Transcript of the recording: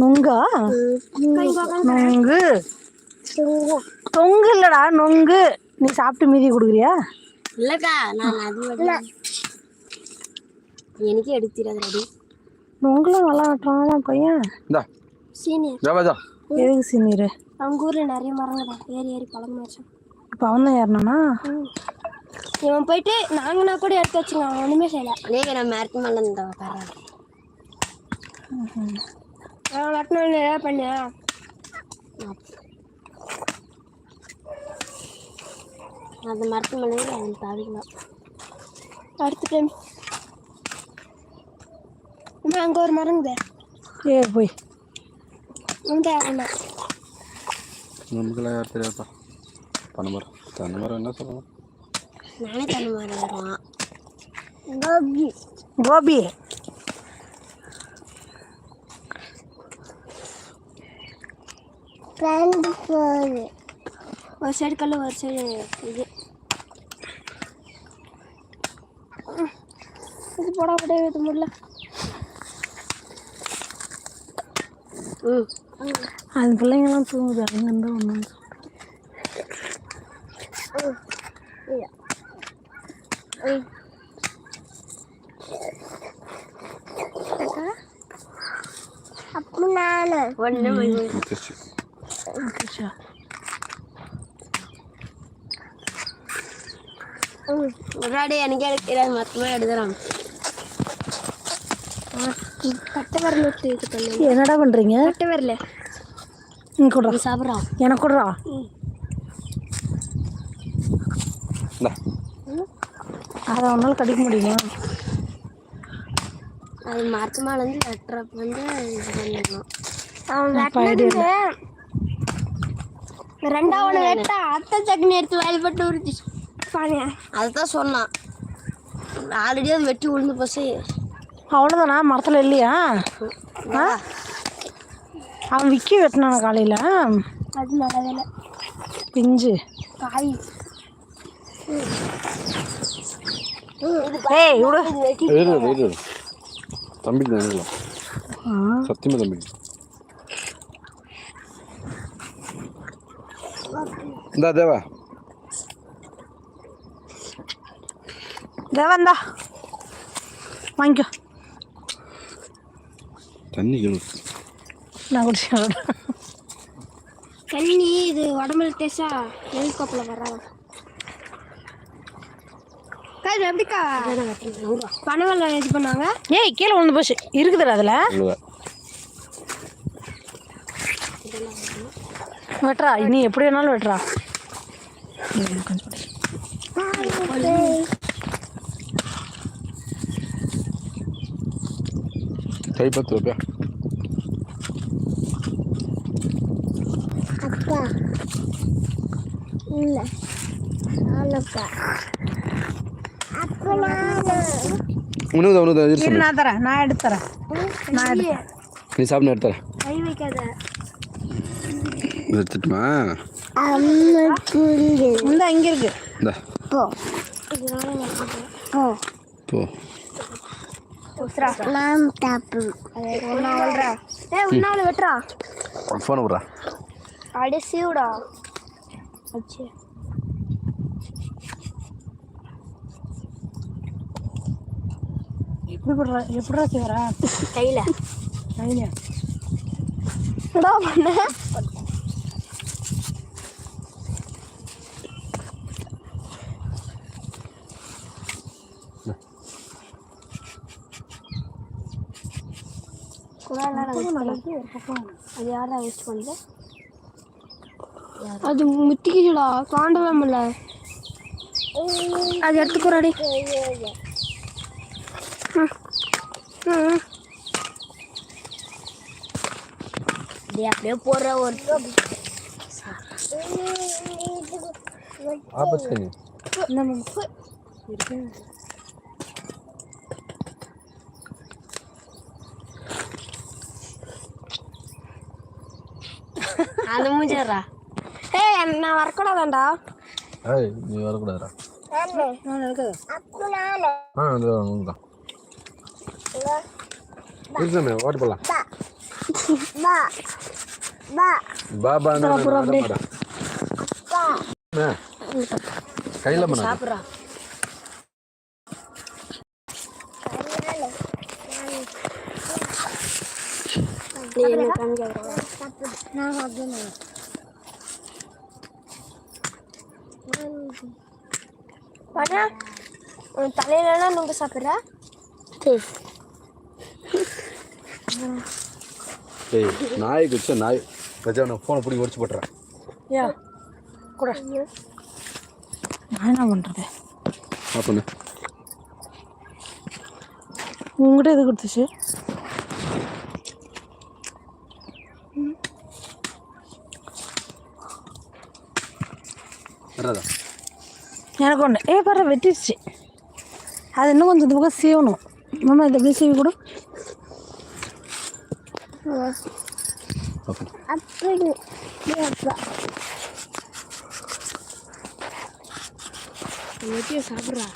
நொங்கா? நொங்கு. தொங்கு இல்லடா நொங்கு. நீ சாப்பிட்டு மீதி கொடுக்குறியா? இல்லக்கா நான் அது எனக்கு எடுத்துறது ரெடி நொங்குலாம் நல்லா நட்டுறாங்க பையன். இந்தா. சீனியர். ஜாவா ஜா எதுக்கு சீனியர்? அவங்க ஊர்ல நிறைய மரங்கடா ஏறி ஏறி பழம் வச்சோம் இப்போ அவன் தான் ஏறினானா இவன் போயிட்டு நாங்கனா கூட எடுத்து வச்சுங்க அவன் ஒண்ணுமே செய்யல. அநேக நான் மேற்கு மேல இந்த உட்காரான் வெட்டணும் என்ன பண்ணியா அந்த மரத்து மேலே அவன் தாவிக்கலாம் அடுத்த டைம் அம்மா அங்கே ஒரு மரங்குதே ஏறு போய். இந்த அண்ணா நமக்குலாம் யார் தெரியாதா? பனைமரம் தென்னைமரம் என்ன சொல்லணும்? நானே தண்ணி மரம் வருவான் கோபி. கோபி? ஒரு சைடு கல் ஒரு சைடு இது இது போடா போட இது முடியல ம் அது பிள்ளைங்கலாம் தூங்குது அங்கே இருந்தால் ஒன்றும் அப்போ நான் ஒன்று மொத்தமாக எடுத்துறான் கட்டை வரல இது பண்ணு. என்னடா பண்ணுறீங்க கட்டை வரல. நீ கொடுறா. சாப்பிட்றான் எனக்கு கொடுறா. அதை ஒன்றால் கடிக்க முடியுமா? அது மரத்து மேலே வந்து இது பண்ணிடணும். அவன். ரெண்டாவது வெட்டா அத்தை சட்னி எடுத்து வயல்பட்டு உரிச்சு. அதுதான் சொன்னான். ஆல்ரெடி அது வெட்டி உளுந்து போச்சு அவ்வளோதானா மரத்தில் இல்லையா? ஆ? அவன் விக்கி வெட்டினான காலையில்? அது நல்ல வேலை. பிஞ்சு. காய். ஏய் நினைக்கலாம் ஆ. சத்தியமா தம்பிக்கு. இந்தா தேவா தேவந்தா வாங்கிக்கோ தண்ணி நான் குடிச்சேன் தண்ணி இது உடம்புல தேசா ஹெலிகாப்டர்ல வர்றாங்க இது எப்படிக்கா பனவெல்லாம் இது பண்ணாங்க ஏய் கீழே விழுந்து போச்சு இருக்குதுடா அதில் வெட்டுறா நீ எப்படி வேணாலும் வெட்டுறா கொஞ்சம். கை பத்து ரூபாயா அப்பா இல்லை அப்போ நானு உனக்கு நான் தரேன் நான் எடுத்து தரேன் நான் எடுத்து நீ சாப்பிட்டு எடுத்துறேன். கை வைக்காத. எடுத்துட்டுமா? இந்த இங்கே இருக்கு. இந்தா. போ. போ. நான் ஏ உன்னால வெட்டுறா. ஃபோனை விட்றா அப்படியே சீவுடா அச்சே எப்படி போடுறா? எப்படிடா செய்வரா கையில. என்னடா பண்ண? அது யாரா வேஸ்ட் பண்ணுது அது முத்திக்கிச்சுடா காண்டவே முடியல அது எடுத்துக்கோடாடி அப்படியே போடுற ஒரு ஆபத்து. நீ அந்த மூஞ்சிடுறா ஏய் நான் வரக்கூடாதாண்டா ஏய் நீ வரக்கூடாதுடா நான் இருக்குது ஆ அது உண்மைதான் இருக்காமே ஓட்டு போடலாம் பா பா பாபா அப்புறம் அப்படியே. கையில் பண்ண சாப்பிட்றா நீ என்ன காமிக்க நான் சாப்பிடுவேன் பாட்டா உன் தலையிலலாம் நுங்க சாப்பிட்ற? ஏய் நாய்க்கு வச்ச நாய். வச்சா நான் ஃபோனை பிடிங்கி உடச்சு போட்டுறேன். யா கூட. நான் என்ன பண்ணுறது ஆ பண்ணு. உங்ககிட்ட எது கொடுத்துச்சு? வராதா எனக்கு ஒன்று ஏ பாரு வெட்டிடுச்சு அது இன்னும் கொஞ்சம் இந்த பக்கம் சீவணும். மாமா இதை எப்படி சீவி கொடு சாப்பிட்றா?